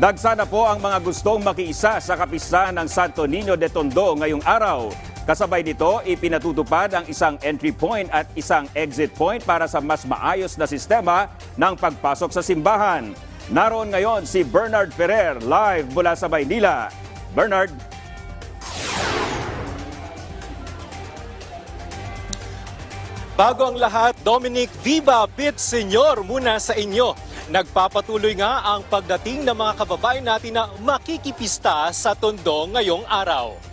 Dagsa na po ang mga gustong makiisa sa kapistahan ng Santo Niño de Tondo ngayong araw. Kasabay nito, ipinatutupad ang isang entry point at isang exit point para sa mas maayos na sistema ng pagpasok sa simbahan. Naroon ngayon si Bernard Ferrer live mula sa Maynila. Bernard, Bago ang lahat, Dominic Viva Bit Senyor muna sa inyo. Nagpapatuloy nga ang pagdating ng mga kababayan natin na makikipista sa Tondo ngayong araw.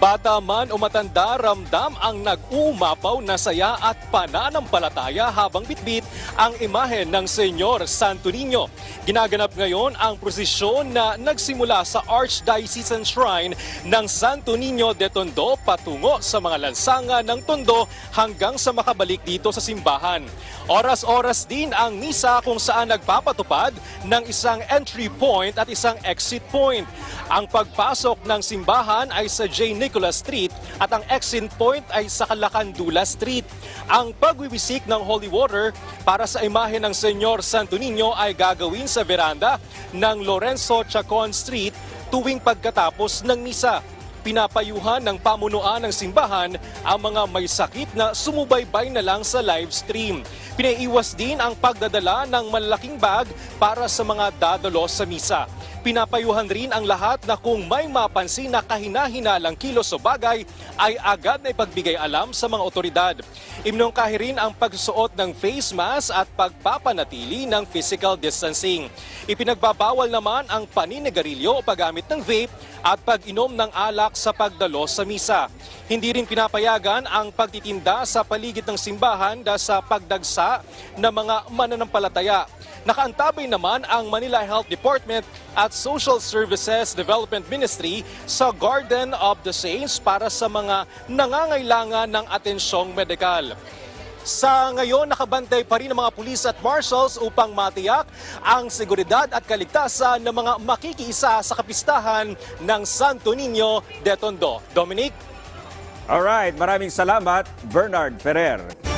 Bata man o matanda, ramdam ang nag-uumapaw na saya at pananampalataya habang bitbit ang imahe ng Senyor Santo Niño. Ginaganap ngayon ang prosesyon na nagsimula sa Archdiocesan Shrine ng Santo Niño de Tondo patungo sa mga lansangan ng Tondo hanggang sa makabalik dito sa simbahan. Oras-oras din ang misa kung saan nagpapatupad ng isang entry point at isang exit point. Ang pagpasok ng simbahan ay sa J. Nicholas Street at ang exit point ay sa Calacandula Street. Ang pagwiwisik ng holy water para sa imahe ng Senyor Santo Niño ay gagawin sa veranda ng Lorenzo Chacon Street tuwing pagkatapos ng misa pinapayuhan ng pamunuan ng simbahan ang mga may sakit na sumubaybay na lang sa live stream. Pinaiwas din ang pagdadala ng malaking bag para sa mga dadalo sa misa. Pinapayuhan rin ang lahat na kung may mapansin na kahinahinalang kilos o bagay ay agad na ipagbigay alam sa mga otoridad. Imnongkahi rin ang pagsuot ng face mask at pagpapanatili ng physical distancing. Ipinagbabawal naman ang paninigarilyo o paggamit ng vape at pag-inom ng alak sa pagdalo sa misa. Hindi rin pinapayagan ang pagtitinda sa paligid ng simbahan dahil sa pagdagsa ng mga mananampalataya. Nakaantabay naman ang Manila Health Department at Social Services Development Ministry sa Garden of the Saints para sa mga nangangailangan ng atensyong medikal. Sa ngayon, nakabantay pa rin ang mga pulis at marshals upang matiyak ang seguridad at kaligtasan ng mga makikiisa sa kapistahan ng Santo Niño de Tondo. Dominic? alright, maraming salamat Bernard Ferrer.